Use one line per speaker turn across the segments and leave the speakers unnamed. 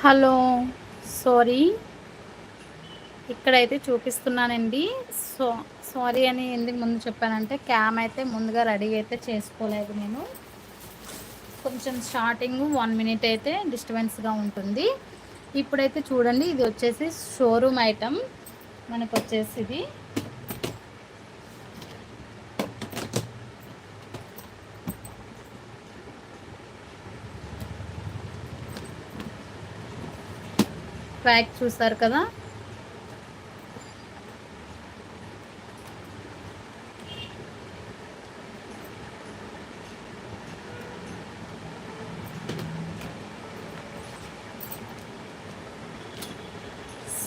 Hello sorry. ఇక్కడైతే చూపిస్తున్నానండి. So sorry అని ఎందుకు ముందు చెప్పానంటే క్యామ్ అయితే ముందుగా రెడీ అయితే చేసుకోలేదు నేను. కొంచెం స్టార్టింగ్ వన్ మినిట్ అయితే డిస్టర్బెన్స్గా ఉంటుంది. ఇప్పుడైతే చూడండి ఇది వచ్చేసి షోరూమ్ ఐటమ్. మనకు వచ్చేసి ఇది. ప్యాక్ చూసారు కదా.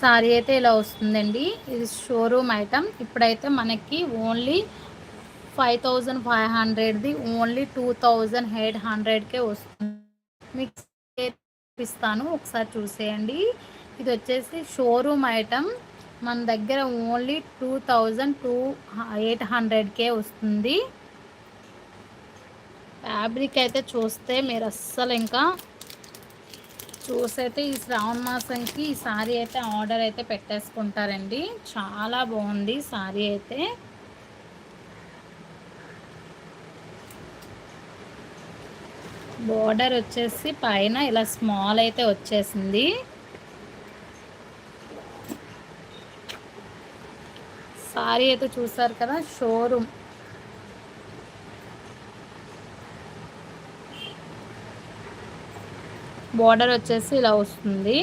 సారీ అయితే ఇలా వస్తుందండి. ఇది షోరూమ్ ఐటమ్ ఇప్పుడైతే మనకి ఓన్లీ ఫైవ్ థౌజండ్ ఫైవ్ హండ్రెడ్ది ఓన్లీ టూ థౌజండ్ ఎయిట్ హండ్రెడ్కే వస్తుంది. మీకు ఇస్తాను? ఒకసారి చూసేయండి. ఇది వచ్చేసి షోరూమ్ ఐటమ్ మన దగ్గర only two thousand two eight హండ్రెడ్కే వస్తుంది. ఫ్యాబ్రిక్ అయితే చూస్తే మీరు అస్సలు ఇంకా చూసైతే ఈ శ్రావణ మాసంకి ఈ సారీ అయితే ఆర్డర్ అయితే పెట్టేసుకుంటారండి. చాలా బాగుంది సారీ అయితే. బోర్డర్ వచ్చేసి పైన ఇలా స్మాల్ అయితే వచ్చేసింది. సారీ అయితే చూసారు కదా షోరూమ్. బార్డర్ వచ్చేసి ఇలా వస్తుంది.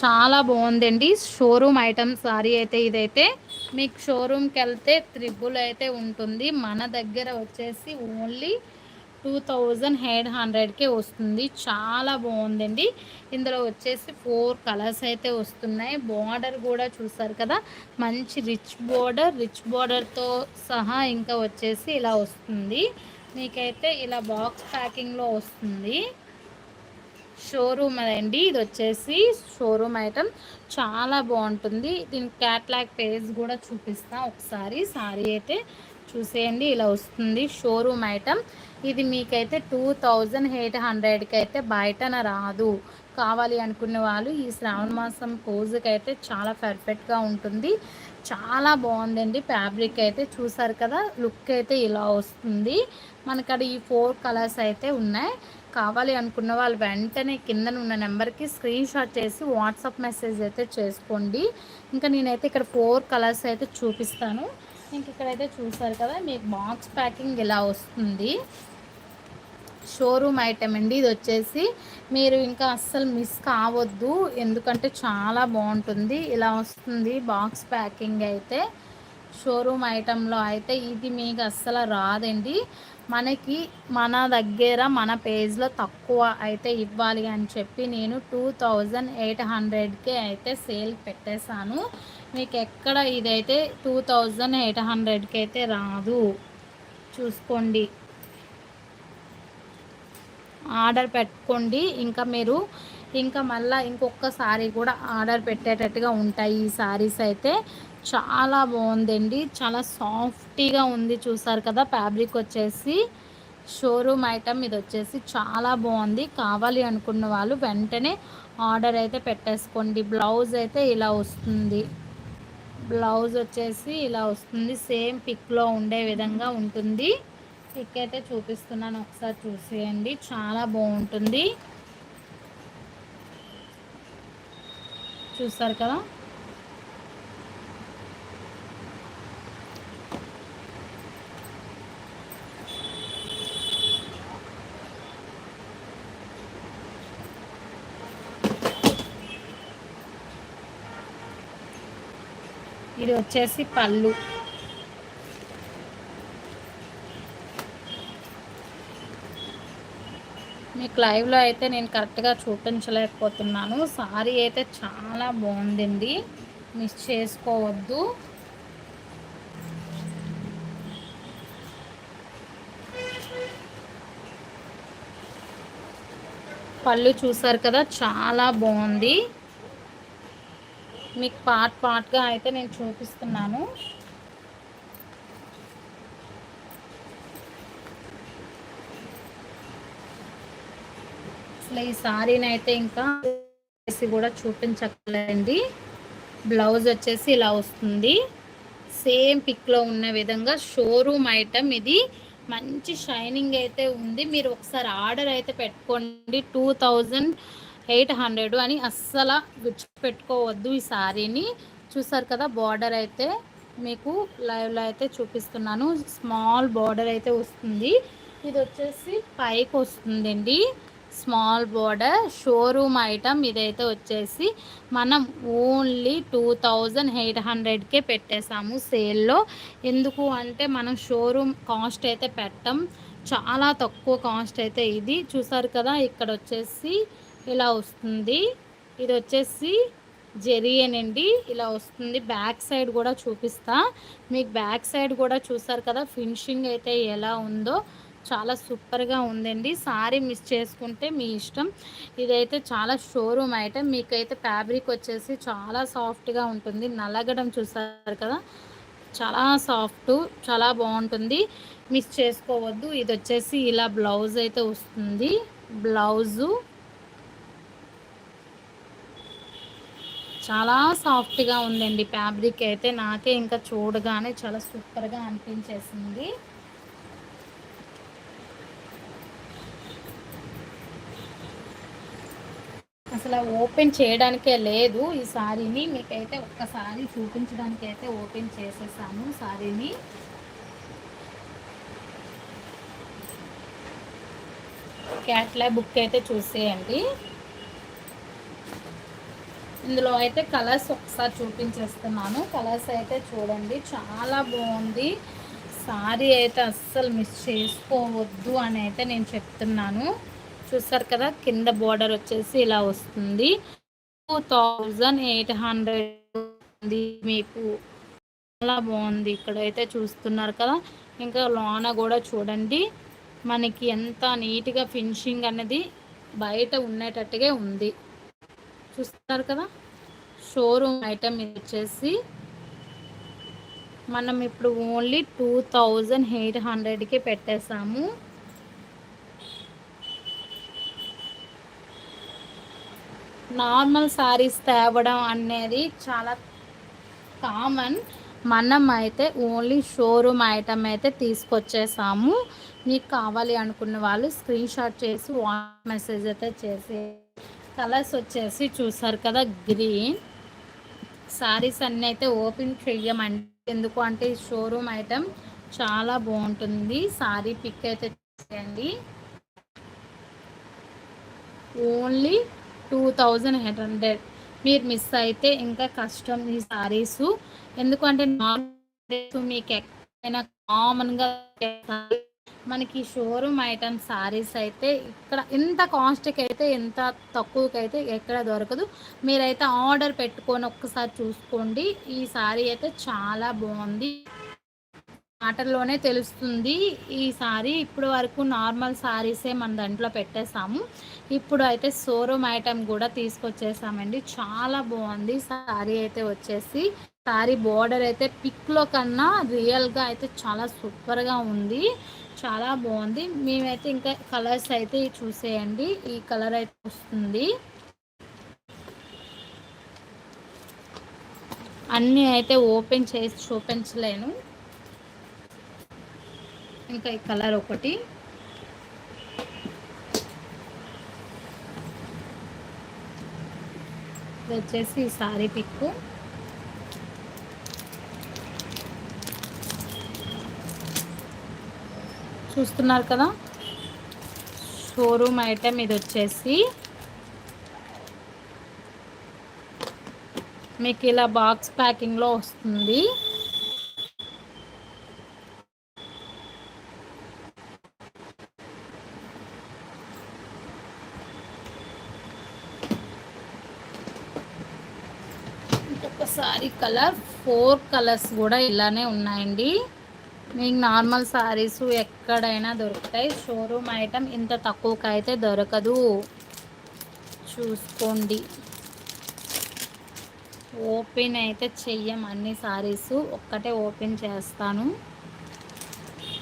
చాలా బాగుందండి షోరూమ్ ఐటమ్ సారీ అయితే ఇదైతే. మీకు షోరూమ్కి వెళ్తే త్రిబుల్ అయితే ఉంటుంది. మన దగ్గర వచ్చేసి ఓన్లీ టూ థౌజండ్ ఎయిట్ హండ్రెడ్కే వస్తుంది. చాలా బాగుందండి. ఇందులో వచ్చేసి ఫోర్ కలర్స్ అయితే వస్తున్నాయి. బార్డర్ కూడా చూసారు కదా? మంచి రిచ్ బార్డర్. రిచ్ బార్డర్తో సహా ఇంకా వచ్చేసి ఇలా వస్తుంది. మీకైతే ఇలా బాక్స్ ప్యాకింగ్లో వస్తుంది. షోరూమ్ అండి ఇది వచ్చేసి షోరూమ్ ఐటమ్. చాలా బాగుంటుంది. దీని క్యాట్లాగ్ పేజ్ కూడా చూపిస్తాను ఒకసారి. సారీ అయితే చూసేయండి ఇలా వస్తుంది షోరూమ్ ఐటమ్ ఇది మీకైతే టూ థౌజండ్ ఎయిట్ హండ్రెడ్కి అయితే బయటన రాదు. కావాలి అనుకునే వాళ్ళు ఈ శ్రావణ మాసం పోజుకి అయితే చాలా పర్ఫెక్ట్గా ఉంటుంది. చాలా బాగుందండి ఫ్యాబ్రిక్ అయితే చూసారు కదా లుక్ అయితే ఇలా వస్తుంది. మనకడ ఈ ఫోర్ కలర్స్ అయితే ఉన్నాయి. కావాలి అనుకున్న వాళ్ళు వెంటనే కింద ఉన్న నెంబర్కి స్క్రీన్ షాట్ చేసి వాట్సాప్ మెసేజ్ అయితే చేసుకోండి. ఇంకా నేనైతే ఇక్కడ ఫోర్ కలర్స్ అయితే చూపిస్తాను. ఇంక ఇక్కడైతే చూసారు కదా మీకు బాక్స్ ప్యాకింగ్ ఇలా వస్తుంది. షోరూమ్ ఐటెం అండి. ఇది వచ్చేసి మీరు ఇంకా అస్సలు మిస్ కావద్దు. ఎందుకంటే చాలా బాగుంటుంది. ఇలా వస్తుంది బాక్స్ ప్యాకింగ్ అయితే. షోరూమ్ ఐటెంలో అయితే ఇది మీకు అస్సలు రాదండి. మనకి మన దగ్గర మన పేజ్లో తక్కువ అయితే ఇవ్వాలి అని చెప్పి నేను టూ థౌజండ్ ఎయిట్ హండ్రెడ్కే అయితే సేల్ పెట్టేశాను. మీకు ఎక్కడ ఇదైతే టూ థౌజండ్ ఎయిట్ హండ్రెడ్కి అయితే రాదు. చూసుకోండి. ఆర్డర్ పెట్టుకోండి. ఇంకా మీరు ఇంకా మళ్ళీ ఇంకొక సారీ కూడా ఆర్డర్ పెట్టేటట్టుగా ఉంటాయి. ఈ సారీస్ అయితే చాలా బాగుందండి. చాలా సాఫ్టీగా ఉంది చూసారు కదా ఫ్యాబ్రిక్ వచ్చేసి. షోరూమ్ ఐటమ్ ఇది వచ్చేసి చాలా బాగుంది. కావాలి అనుకున్న వాళ్ళు వెంటనే ఆర్డర్ అయితే పెట్టేసుకోండి. బ్లౌజ్ అయితే ఇలా వస్తుంది. బ్లౌజ్ వచ్చేసి ఇలా వస్తుంది. సేమ్ పిక్లో ఉండే విధంగా ఉంటుంది. పిక్ అయితే చూపిస్తున్నాను. ఒకసారి చూసేయండి. చాలా బాగుంటుంది. చూస్తారు కదా? ఇది వచ్చేసి పళ్ళు. మీకు లైవ్లో అయితే నేను కరెక్ట్గా చూపించలేకపోతున్నాను. సారీ అయితే చాలా బాగుందండి. మిస్ చేసుకోవద్దు. పళ్ళు చూసారు కదా చాలా బాగుంది. మీకు పార్ట్ పార్ట్గా అయితే నేను చూపిస్తున్నాను. అసలు ఈ సారీని అయితే ఇంకా కూడా చూపించక్కర్లేదండి బ్లౌజ్ వచ్చేసి ఇలా వస్తుంది. సేమ్ పిక్లో ఉన్న విధంగా షోరూమ్ ఐటమ్ ఇది. మంచి షైనింగ్ అయితే ఉంది. మీరు ఒకసారి ఆర్డర్ అయితే పెట్టుకోండి. టూ థౌజండ్ ఎయిట్ హండ్రెడ్ అని అస్సలు పెట్టుకోవద్దు ఈ శారీని చూసారు కదా బార్డర్ అయితే మీకు లైవ్లో అయితే చూపిస్తున్నాను. స్మాల్ బార్డర్ అయితే వస్తుంది. ఇది వచ్చేసి పైకి వస్తుందండి. స్మాల్ బోర్డర్ షోరూమ్ ఐటమ్ ఇదైతే వచ్చేసి మనం ఓన్లీ టూ థౌజండ్ ఎయిట్ హండ్రెడ్కే పెట్టేసాము సేల్లో ఎందుకు అంటే మనం షోరూమ్ కాస్ట్ అయితే పెట్టం. చాలా తక్కువ కాస్ట్ అయితే ఇది. చూసారు కదా ఇక్కడ వచ్చేసి ఇలా వస్తుంది. ఇది వచ్చేసి జెరియనండి ఇలా వస్తుంది. బ్యాక్ సైడ్ కూడా చూపిస్తా. మీకు బ్యాక్ సైడ్ కూడా చూసారు కదా ఫినిషింగ్ అయితే ఎలా ఉందో. చాలా సూపర్గా ఉందండి. సారీ మిస్ చేసుకుంటే మీ ఇష్టం. ఇదైతే చాలా షోరూమ్ ఐటమ్. మీకైతే ఫ్యాబ్రిక్ వచ్చేసి చాలా సాఫ్ట్గా ఉంటుంది. నలగడం చూసారు కదా చాలా సాఫ్ట్ చాలా బాగుంటుంది. మిస్ చేసుకోవద్దు. ఇది వచ్చేసి ఇలా బ్లౌజ్ అయితే వస్తుంది. బ్లౌజు చాలా సాఫ్ట్గా ఉందండి ఫ్యాబ్రిక్ అయితే నాకే ఇంకా చూడగానే చాలా సూపర్గా అనిపించేసింది. అసలు ఓపెన్ చేయడానికే లేదు ఈ సారీని మీకైతే ఒక్కసారి చూపించడానికి అయితే ఓపెన్ చేసేసాను సారీని. క్యాట్లాగ్ బుక్ అయితే చూసేయండి. ఇందులో అయితే కలర్స్ ఒకసారి చూపించేస్తున్నాను. కలర్స్ అయితే చూడండి చాలా బాగుంది. సారీ అయితే అస్సలు మిస్ చేసుకోవద్దు అని అయితే నేను చెప్తున్నాను. చూసారు కదా కింద బోర్డర్ వచ్చేసి ఇలా వస్తుంది. టూ థౌజండ్ ఎయిట్ హండ్రెడ్ మీకు. చాలా బాగుంది ఇక్కడైతే చూస్తున్నారు కదా. ఇంకా లోన కూడా చూడండి మనకి ఎంత నీట్గా ఫినిషింగ్ అనేది బయట ఉండేటట్టుగా ఉంది. చూస్తున్నారు కదా? షోరూమ్ ఐటమ్ వచ్చేసి మనం ఇప్పుడు ఓన్లీ టూ థౌజండ్ ఎయిట్ హండ్రెడ్కి పెట్టేసాము. నార్మల్ శారీస్ తేవడం అనేది చాలా కామన్. మనం అయితే ఓన్లీ షోరూమ్ ఐటమ్ అయితే తీసుకొచ్చేసాము. మీకు కావాలి అనుకున్న వాళ్ళు స్క్రీన్ షాట్ చేసి వాట్సాప్ మెసేజ్ అయితే చేసి కలర్స్ వచ్చేసి చూసారు కదా గ్రీన్. శారీస్ అన్నీ అయితే ఓపెన్ చెయ్యమండి. ఎందుకు అంటే షోరూమ్ ఐటమ్ చాలా బాగుంటుంది. సారీ పిక్ అయితే చేయండి only two thousand eight hundred. మీరు మిస్ అయితే ఇంకా కష్టం ఈ సారీస్. ఎందుకంటే నార్మల్ మీకు ఎక్కడైనా కామన్గా మనకి షోరూమ్ ఐటమ్ సారీస్ అయితే ఇక్కడ ఎంత కాస్ట్కి అయితే ఎంత తక్కువకి అయితే ఎక్కడ దొరకదు. మీరైతే ఆర్డర్ పెట్టుకొని ఒక్కసారి చూసుకోండి. ఈ సారీ అయితే చాలా బాగుంది. మాటల్లోనే తెలుస్తుంది. ఈ సారీ ఇప్పుడు వరకు నార్మల్ సారీసే మన దాంట్లో పెట్టేసాము ఇప్పుడు అయితే షోరూమ్ ఐటమ్ కూడా తీసుకొచ్చేసామండి. చాలా బాగుంది సారీ అయితే వచ్చేసి. సారీ బోర్డర్ అయితే పిక్లో కన్నా రియల్గా అయితే చాలా సూపర్గా ఉంది. చాలా బాగుంది. మేమైతే ఇంకా కలర్స్ అయితే చూసేయండి. ఈ కలర్ అయితే వస్తుంది. అన్నీ అయితే ఓపెన్ చేసి చూపించలేను. ఇంకా ఈ కలర్ ఒకటి. ఇది వచ్చేసి సారీ పిక్కు. చూస్తున్నారు కదా. షోరూమ్ ఐటమ్ ఇది వచ్చేసి. మీకు ఇలా బాక్స్ ప్యాకింగ్లో వస్తుంది. ఒకసారి కలర్ ఫోర్ కలర్స్ కూడా ఇలానే ఉన్నాయండి. మీకు నార్మల్ శారీస్ ఎక్కడైనా దొరుకుతాయి. షోరూమ్ ఐటమ్ ఇంత తక్కువకైతే అయితే దొరకదు. చూసుకోండి. ఓపెన్ అయితే చెయ్యం అన్ని శారీస్. ఒక్కటే ఓపెన్ చేస్తాను.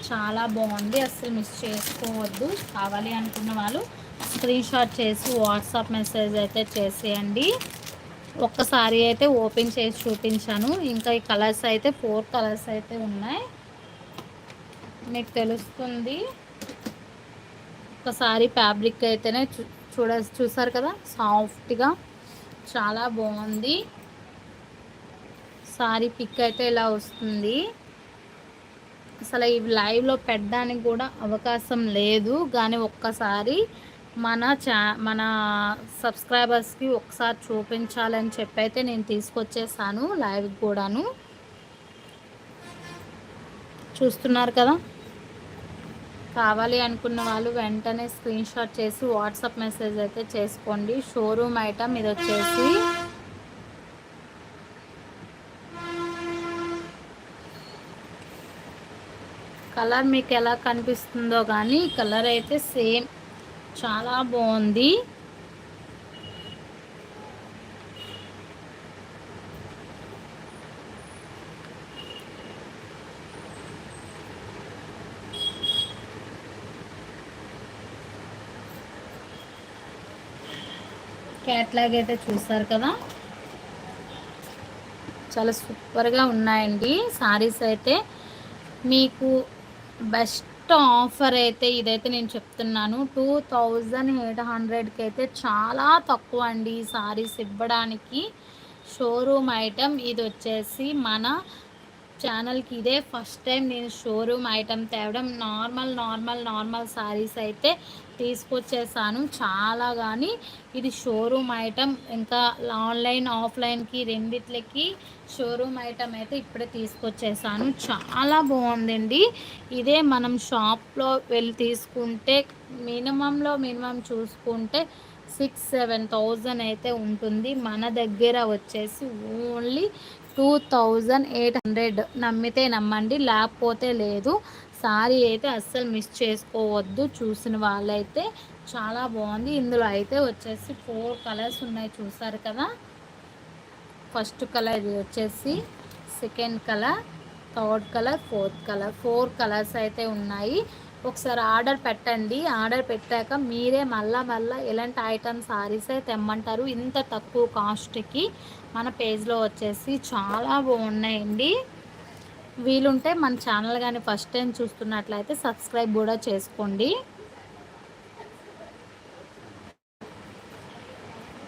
చాలా బాగుంది. అసలు మిస్ చేసుకోవద్దు. కావాలి అనుకున్న వాళ్ళు స్క్రీన్ షాట్ చేసి వాట్సాప్ మెసేజ్ అయితే చేసేయండి. ఒక్కసారి అయితే ఓపెన్ చేసి చూపించాను. ఇంకా ఈ కలర్స్ అయితే ఫోర్ కలర్స్ అయితే ఉన్నాయి. మీకు తెలుస్తుంది. ఒకసారి ఫ్యాబ్రిక్ అయితేనే చూడ చూసారు కదా? సాఫ్ట్గా చాలా బాగుంది. సారీ పిక్ అయితే ఇలా వస్తుంది. అసలు ఈ లైవ్లో పెట్టడానికి కూడా అవకాశం లేదు. కానీ ఒక్కసారి మన చా మన సబ్స్క్రైబర్స్కి ఒకసారి చూపించాలని చెప్పి అయితే నేను తీసుకొచ్చేసాను లైవ్ కూడాను. చూస్తున్నారు కదా? కావాలి అనుకున్న వాళ్ళు వెంటనే స్క్రీన్ షాట్ చేసి వాట్సాప్ మెసేజ్ అయితే చేసుకోండి. షోరూమ్ ఐటమ్ ఇది వచ్చేసి కలర్ మీకు ఎలా కనిపిస్తుందో కానీ కలర్ అయితే సేమ్. చాలా బాగుంది. క్యాట్లాగ్ అయితే చూసారు కదా. చాలా సూపర్గా ఉన్నాయండి. సారీస్ అయితే మీకు బెస్ట్ ఆఫర్ అయితే ఇదైతే నేను చెప్తున్నాను. టూ థౌజండ్ ఎయిట్ హండ్రెడ్కి అయితే చాలా తక్కువ అండి ఈ సారీస్ ఇవ్వడానికి. షోరూమ్ ఐటమ్ ఇది వచ్చేసి మన ఛానల్కి ఇదే ఫస్ట్ టైం నేను షోరూమ్ ఐటమ్ తేవడం. నార్మల్ నార్మల్ నార్మల్ శారీస్ అయితే తీసుకొచ్చేసాను. చాలా కానీ ఇది షోరూమ్ ఐటమ్ ఇంకా ఆన్లైన్ ఆఫ్లైన్కి రెండిట్లకి షోరూమ్ ఐటమ్ అయితే ఇప్పుడే తీసుకొచ్చేసాను. చాలా బాగుందండి. ఇదే మనం షాప్లో వెళ్ళి తీసుకుంటే మినిమంలో మినిమం చూసుకుంటే సిక్స్ సెవెన్ థౌజండ్ అయితే ఉంటుంది. మన దగ్గర వచ్చేసి only two thousand eight hundred. నమ్మితే నమ్మండి లేకపోతే లేదు. సారీ అయితే అస్సలు మిస్ చేసుకోవద్దు చూసిన వాళ్ళైతే చాలా బాగుంది. ఇందులో అయితే వచ్చేసి ఫోర్ కలర్స్ ఉన్నాయి చూసారు కదా? ఫస్ట్ కలర్ ఇది వచ్చేసి second colour third colour fourth colour. Four colours అయితే ఉన్నాయి. ఒకసారి ఆర్డర్ పెట్టండి. ఆర్డర్ పెట్టాక మీరే మళ్ళా మళ్ళీ ఎలాంటి ఐటమ్ సారీస్ అయితే తెమ్మంటారు. ఇంత తక్కువ కాస్ట్కి మన పేజ్లో వచ్చేసి చాలా బాగున్నాయండి. వీలుంటే మన ఛానల్ కానీ ఫస్ట్ టైం చూస్తున్నట్లయితే సబ్స్క్రైబ్ కూడా చేసుకోండి.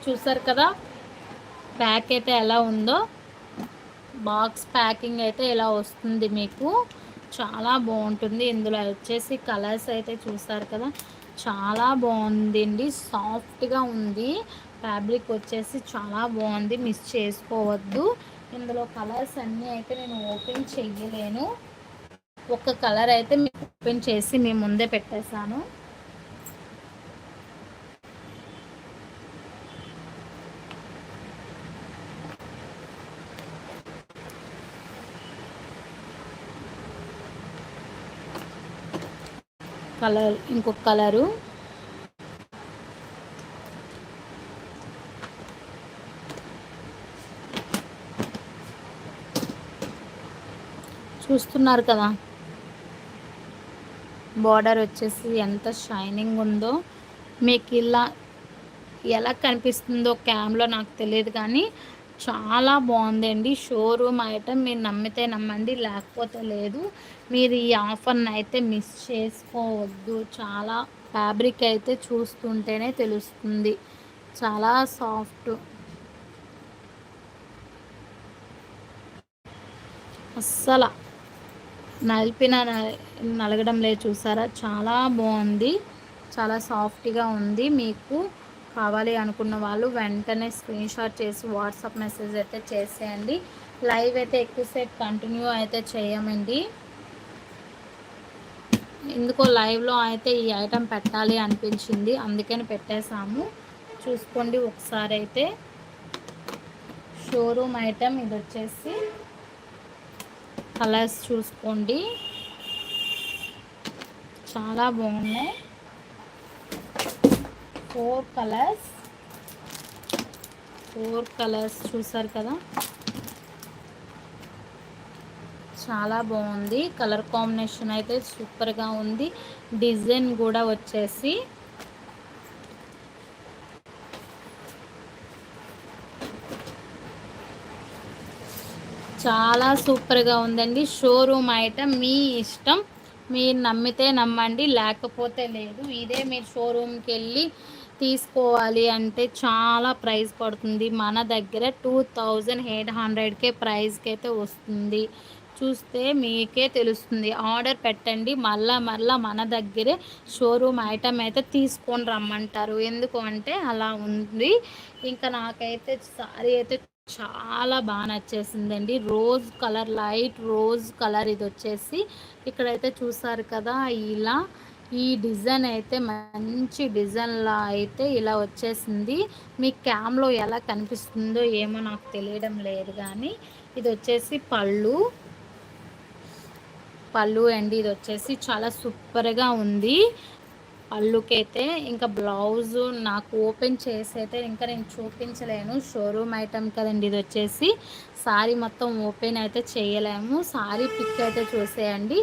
చూసారు కదా? ప్యాక్ అయితే ఎలా ఉందో? బాక్స్ ప్యాకింగ్ అయితే ఇలా వస్తుంది మీకు. చాలా బాగుంటుంది. ఇందులో వచ్చేసి కలర్స్ అయితే చూసారు కదా? చాలా బాగుందండి. సాఫ్ట్గా ఉంది. ఫ్యాబ్రిక్ వచ్చేసి చాలా బాగుంది. మిస్ చేసుకోవద్దు. ఇందులో కలర్స్ అన్నీ అయితే నేను ఓపెన్ చెయ్యలేను. ఒక కలర్ అయితే మీకు ఓపెన్ చేసి మీ ముందే పెట్టేశాను. కలర్ ఇంకొక కలరు. చూస్తున్నారు కదా. బార్డర్ వచ్చేసి ఎంత షైనింగ్ ఉందో. మీకు ఇలా ఎలా కనిపిస్తుందో క్యామ్లో నాకు తెలియదు కానీ చాలా బాగుందండి. షోరూమ్ ఐటమ్ మీరు నమ్మితే నమ్మండి లేకపోతే లేదు. మీరు ఈ ఆఫర్ని అయితే మిస్ చేసుకోవద్దు. చాలా ఫ్యాబ్రిక్ అయితే చూస్తుంటేనే తెలుస్తుంది. చాలా సాఫ్ట్ అస్సలు నలిపిన నలగడం లేదు చూసారా? చాలా బాగుంది. చాలా సాఫ్ట్గా ఉంది. మీకు కావాలి అనుకున్న వాళ్ళు వెంటనే స్క్రీన్ షాట్ చేసి వాట్సాప్ మెసేజ్ అయితే చేసేయండి. లైవ్ అయితే ఎక్కువసేపు కంటిన్యూ అయితే చేయమండి. ఎందుకో లైవ్లో అయితే ఈ ఐటెం పెట్టాలి అనిపించింది. అందుకని పెట్టేశాము. చూసుకోండి ఒకసారి అయితే. షోరూమ్ ఐటెం ఇది వచ్చేసి కలర్స్ చూసుకోండి. చాలా బాగున్నాయి. ఫోర్ కలర్స్ ఫోర్ కలర్స్ చూసారు కదా? చాలా బాగుంది. కలర్ కాంబినేషన్ అయితే సూపర్గా ఉంది. డిజైన్ కూడా వచ్చేసి చాలా సూపర్గా ఉందండి. షోరూమ్ ఐటమ్ మీ ఇష్టం. మీరు నమ్మితే నమ్మండి లేకపోతే లేదు. ఇదే మీరు షోరూమ్కి వెళ్ళి తీసుకోవాలి అంటే చాలా ప్రైస్ పడుతుంది. మన దగ్గర టూ థౌజండ్ ఎయిట్ హండ్రెడ్కే ప్రైస్కి అయితే వస్తుంది. చూస్తే మీకే తెలుస్తుంది. ఆర్డర్ పెట్టండి. మళ్ళా మళ్ళా మన దగ్గరే షోరూమ్ ఐటమ్ అయితే తీసుకొని రమ్మంటారు. ఎందుకు అంటే అలా ఉంది. ఇంకా నాకైతే సారీ అయితే చాలా బాగా నచ్చేసిందండి. Rose colour light rose colour ఇది వచ్చేసి ఇక్కడైతే చూసారు కదా ఇలా ఈ డిజైన్ అయితే మంచి డిజైన్లా అయితే ఇలా వచ్చేసింది. మీ క్యామ్లో ఎలా కనిపిస్తుందో ఏమో నాకు తెలియడం లేదు కానీ ఇది వచ్చేసి పళ్ళు. పళ్ళు అండి ఇది వచ్చేసి చాలా సూపర్గా ఉంది. పళ్ళుకైతే ఇంకా బ్లౌజ్ నాకు ఓపెన్ చేసి అయితే ఇంకా నేను చూపించలేను. షోరూమ్ ఐటమ్ కదండి ఇది వచ్చేసి. సారీ మొత్తం ఓపెన్ అయితే చేయలేము. సారీ పిక్ అయితే చూసేయండి.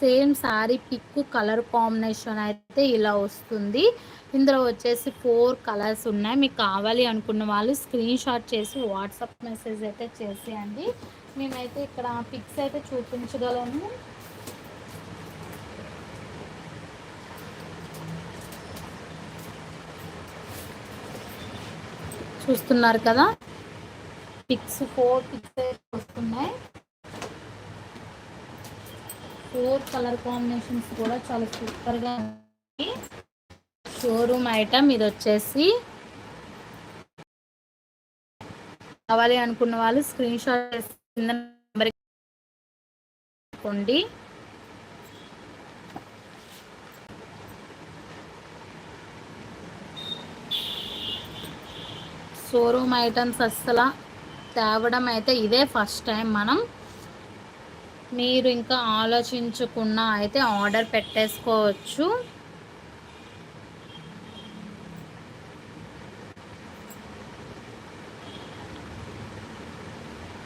Same sari pic colour combination అయితే ఇలా వస్తుంది. ఇందులో వచ్చేసి ఫోర్ కలర్స్ ఉన్నాయి. మీకు కావాలి అనుకున్న వాళ్ళు స్క్రీన్ షాట్ చేసి వాట్సాప్ మెసేజ్ అయితే చేసేయండి. మేమైతే ఇక్కడ పిక్స్ అయితే చూపించగలము. చూస్తున్నారు కదా? పిక్స్ ఫోర్ పిక్స్ వస్తున్నాయి. ఫోర్ కలర్ కాంబినేషన్స్ కూడా చాలా సూపర్గా ఉంది షోరూమ్ ఐటమ్ ఇది వచ్చేసి కావాలి అనుకున్న వాళ్ళు స్క్రీన్ షాట్ చేసి నెంబర్ షోరూమ్ ఐటమ్స్ అస్సలు తేవడం అయితే ఇదే ఫస్ట్ టైం మనం. మీరు ఇంకా ఆలోచించకుండా అయితే ఆర్డర్ పెట్టేసుకోవచ్చు.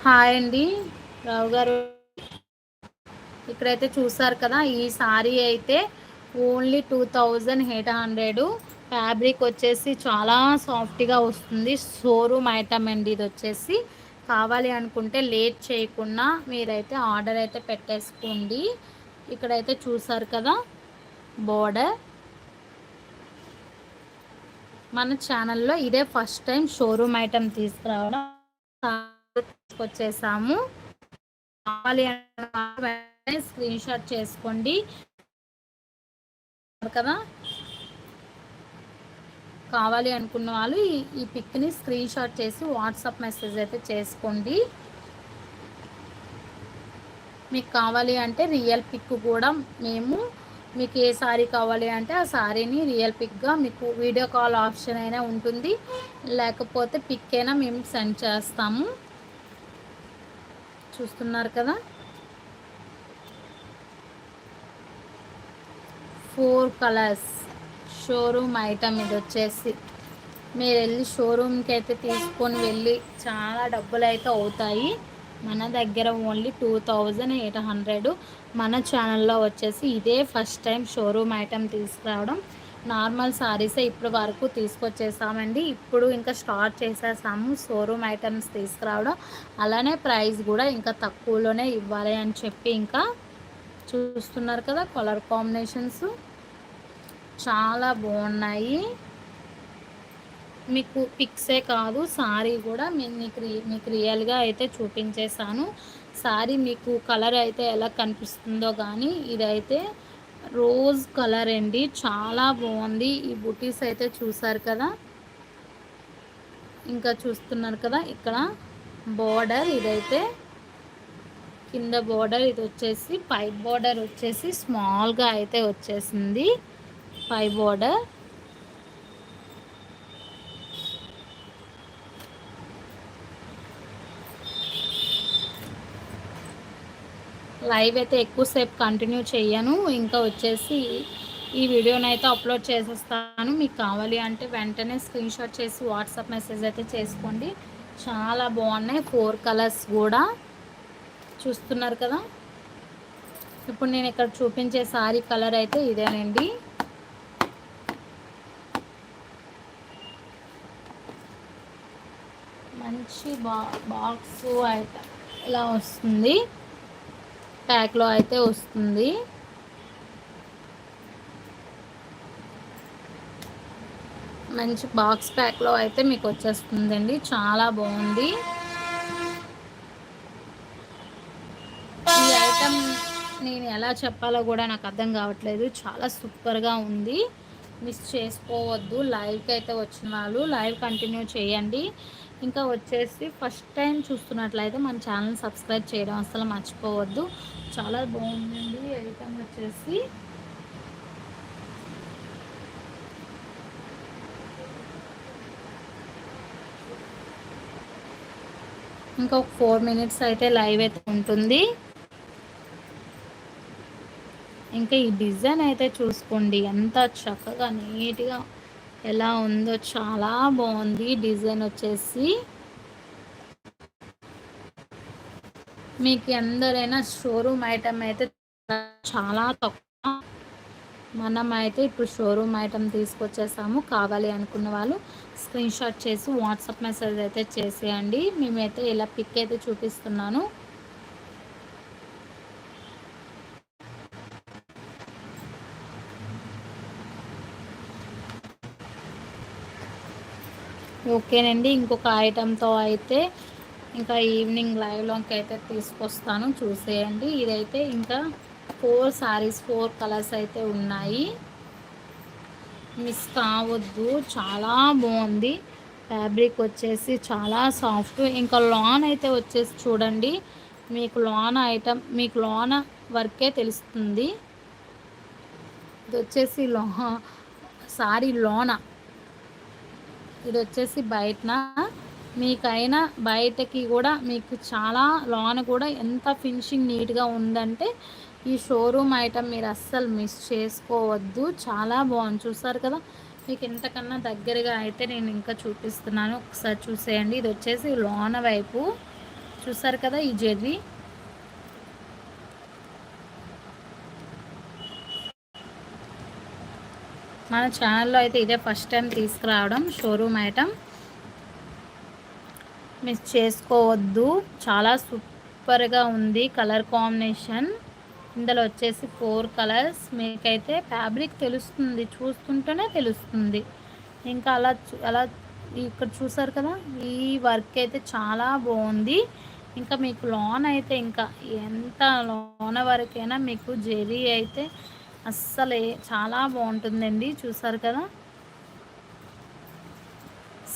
హాయ్ అండి రావు గారు. ఇక్కడైతే చూసారు కదా ఈ సారీ అయితే only two thousand eight hundred. Fabric వచ్చేసి చాలా సాఫ్ట్గా వస్తుంది. షోరూమ్ ఐటమ్ అండి ఇది వచ్చేసి. కావాలి అనుకుంటే లేట్ చేయకుండా మీరైతే ఆర్డర్ అయితే పెట్టేసుకోండి. ఇక్కడైతే చూసారు కదా బోర్డర్. మన ఛానల్లో ఇదే ఫస్ట్ టైం షోరూమ్ ఐటమ్ తీసుకురావడం. తీసుకొచ్చేసాము. కావాలి స్క్రీన్ షాట్ చేసుకోండి. కదా? కావాలి అనుకున్న వాళ్ళు ఈ పిక్ని స్క్రీన్ షాట్ చేసి వాట్సాప్ మెసేజ్ అయితే చేసుకోండి. మీకు కావాలి అంటే రియల్ పిక్ కూడా మేము మీకు ఏ సారీ కావాలి అంటే ఆ సారీని రియల్ పిక్గా మీకు వీడియో కాల్ ఆప్షన్ అయినా ఉంటుంది. లేకపోతే పిక్ అయినా మేము సెండ్ చేస్తాము. చూస్తున్నారు కదా? Four colours. షోరూమ్ ఐటమ్ ఇది వచ్చేసి. మీరు వెళ్ళి షోరూమ్కి అయితే తీసుకొని వెళ్ళి చాలా డబ్బులు అయితే అవుతాయి. మన దగ్గర only two thousand eight hundred మన ఛానల్లో వచ్చేసి ఇదే ఫస్ట్ టైం షోరూమ్ ఐటమ్ తీసుకురావడం. నార్మల్ సారీసే ఇప్పుడు వరకు తీసుకొచ్చేసామండి. ఇప్పుడు ఇంకా స్టార్ట్ చేసేసాము షోరూమ్ ఐటమ్స్ తీసుకురావడం. అలానే ప్రైస్ కూడా ఇంకా తక్కువలోనే ఇవ్వాలి అని చెప్పి ఇంకా చూస్తున్నారు కదా కలర్ కాంబినేషన్స్ చాలా బాగున్నాయి. మీకు పిక్సే కాదు సారీ కూడా మీకు మీకు రియల్గా అయితే చూపించేశాను. సారీ మీకు కలర్ అయితే ఎలా కనిపిస్తుందో కానీ ఇదైతే రోజ్ కలర్ అండి. చాలా బాగుంది. ఈ బుటీస్ అయితే చూసారు కదా? ఇంకా చూస్తున్నారు కదా? ఇక్కడ బోర్డర్ ఇదైతే. కింద బోర్డర్ ఇది వచ్చేసి పైప్ బార్డర్ వచ్చేసి స్మాల్గా అయితే వచ్చేసింది. పై బోర్డర్ లైవ్ అయితే ఎక్కువసేపు కంటిన్యూ చేయను ఇంకా వచ్చేసి ఈ వీడియోని అయితే అప్లోడ్ చేసేస్తాను. మీకు కావాలి అంటే వెంటనే స్క్రీన్ షాట్ చేసి వాట్సాప్ మెసేజ్ అయితే చేసుకోండి. చాలా బాగున్నాయి ఫోర్ కలర్స్ కూడా. చూస్తున్నారు కదా? ఇప్పుడు నేను ఇక్కడ చూపించే సారీ కలర్ అయితే ఇదేనండి. మంచి బా బాక్స్ ఐటమ్ ఇలా వస్తుంది? ప్యాక్లో అయితే వస్తుంది. మంచి బాక్స్ ప్యాక్లో అయితే మీకు వచ్చేస్తుందండి. చాలా బాగుంది. ఈ ఐటమ్ నేను ఎలా చెప్పాలో కూడా నాకు అర్థం కావట్లేదు. చాలా సూపర్గా ఉంది. మిస్ చేసుకోవద్దు. లైవ్కి అయితే వచ్చిన వాళ్ళు లైవ్ కంటిన్యూ చేయండి. ఇంకా వచ్చేసి ఫస్ట్ టైం చూస్తున్నట్లయితే మన ఛానల్ సబ్స్క్రైబ్ చేయడం అసలు మర్చిపోవద్దు. చాలా బాగుందండి ఐటమ్ వచ్చేసి. ఇంకా ఒక ఫోర్ మినిట్స్ అయితే లైవ్ అయితే ఉంటుంది. ఇంకా ఈ డిజైన్ అయితే చూసుకోండి. ఎంత చక్కగా నీట్గా ఎలా ఉందో చాలా బాగుంది డిజైన్ వచ్చేసి. మీకు ఎందరైనా షోరూమ్ ఐటమ్ అయితే చాలా తక్కువ. మనం అయితే ఇప్పుడు షోరూమ్ ఐటమ్ తీసుకొచ్చేసాము. కావాలి అనుకున్న వాళ్ళు స్క్రీన్ షాట్ చేసి వాట్సాప్ మెసేజ్ అయితే చేసేయండి. మేమైతే ఇలా పిక్ అయితే చూపిస్తున్నాను. ఓకేనండి. ఇంకొక ఐటెంతో అయితే ఇంకా ఈవినింగ్ లైవ్లోకి అయితే తీసుకొస్తాను. చూసేయండి. ఇదైతే ఇంకా ఫోర్ శారీస్ ఫోర్ కలర్స్ అయితే ఉన్నాయి. మిస్ కావద్దు. చాలా బాగుంది. ఫ్యాబ్రిక్ వచ్చేసి చాలా సాఫ్ట్. ఇంకా లాన్ అయితే వచ్చేసి చూడండి. మీకు లాన్ ఐటమ్ మీకు లాన్ వర్కే తెలుస్తుంది. ఇది వచ్చేసి లా సారీ లోన. ఇది వచ్చేసి బయటన. మీకైనా బయటకి కూడా మీకు చాలా లోన కూడా ఎంత ఫినిషింగ్ నీట్గా ఉందంటే ఈ షోరూమ్ ఐటమ్ మీరు అస్సలు మిస్ చేసుకోవద్దు. చాలా బాగుంది చూసారు కదా? మీకు ఇంతకన్నా దగ్గరగా అయితే నేను ఇంకా చూపిస్తున్నాను. ఒకసారి చూసేయండి. ఇది వచ్చేసి లోన వైపు. చూసారు కదా? ఈ జెర్రీ మన ఛానల్లో అయితే ఇదే ఫస్ట్ టైం తీసుకురావడం షోరూమ్ ఐటమ్ మిస్ చేసుకోవద్దు. చాలా సూపర్గా ఉంది కలర్ కాంబినేషన్ ఇందులో వచ్చేసి ఫోర్ కలర్స్ మీకైతే ఫ్యాబ్రిక్ తెలుస్తుంది. చూస్తుంటేనే తెలుస్తుంది. ఇంకా అలా అలా ఇక్కడ చూసారు కదా? ఈ వర్క్ అయితే చాలా బాగుంది. ఇంకా మీకు లోన్ అయితే ఇంకా ఎంత లోన వరకైనా మీకు జెరీ అయితే అస్సలే చాలా బాగుంటుందండి చూసారు కదా?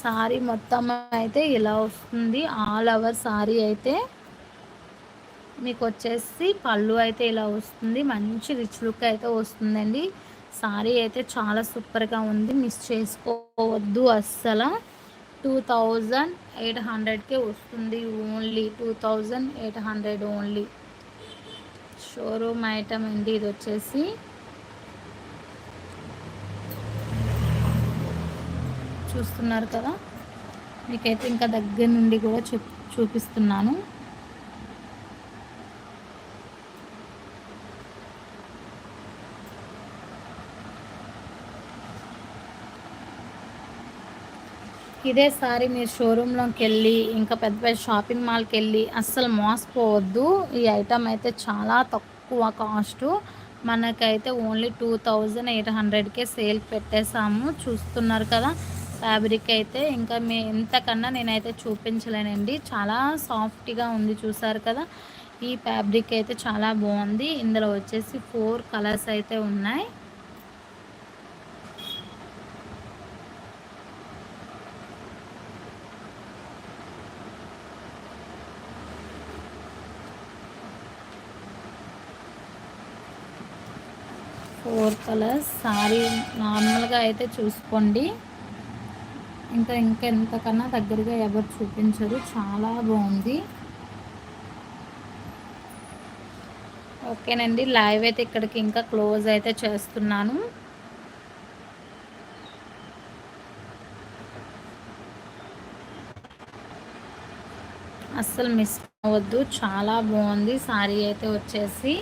సారీ మొత్తం అయితే ఇలా వస్తుంది ఆల్ ఓవర్ సారీ అయితే. మీకు వచ్చేసి పళ్ళు అయితే ఇలా వస్తుంది మంచి రిచ్ లుక్ అయితే వస్తుందండి. సారీ అయితే చాలా సూపర్గా ఉంది మిస్ చేసుకోవద్దు అస్సలు. టూ థౌజండ్ ఎయిట్ హండ్రెడ్కే వస్తుంది only two thousand eight hundred only showroom item అండి ఇది వచ్చేసి. చూస్తున్నారు కదా? మీకైతే ఇంకా దగ్గర నుండి కూడా చూ చూపిస్తున్నాను. ఇదే సారి మీరు షోరూంలోకి వెళ్ళి ఇంకా పెద్ద పెద్ద షాపింగ్ మాల్కి వెళ్ళి అస్సలు మోసపోవద్దు. ఈ ఐటమ్ అయితే చాలా తక్కువ కాస్ట్. మనకైతే ఓన్లీ టూ థౌజండ్ ఎయిట్ హండ్రెడ్కే సేల్ పెట్టేసాము చూస్తున్నారు కదా? ఫ్యాబ్రిక్ అయితే ఇంకా మీ ఎంతకన్నా నేనైతే చూపించలేనండి. చాలా సాఫ్ట్గా ఉంది చూసారు కదా. ఈ ఫ్యాబ్రిక్ అయితే చాలా బాగుంది. ఇందులో వచ్చేసి ఫోర్ కలర్స్ అయితే ఉన్నాయి. ఫోర్ కలర్స్ సారీ నార్మల్గా అయితే చూసుకోండి. ఇంకా ఇంకా ఎంతకన్నా దగ్గరగా ఎవరు చూపించరు. చాలా బాగుంది. ఓకేనండి లైవ్ అయితే ఇక్కడికి ఇంకా క్లోజ్ అయితే చేస్తున్నాను. అస్సలు మిస్ అవ్వద్దు. చాలా బాగుంది. సారీ అయితే వచ్చేసి.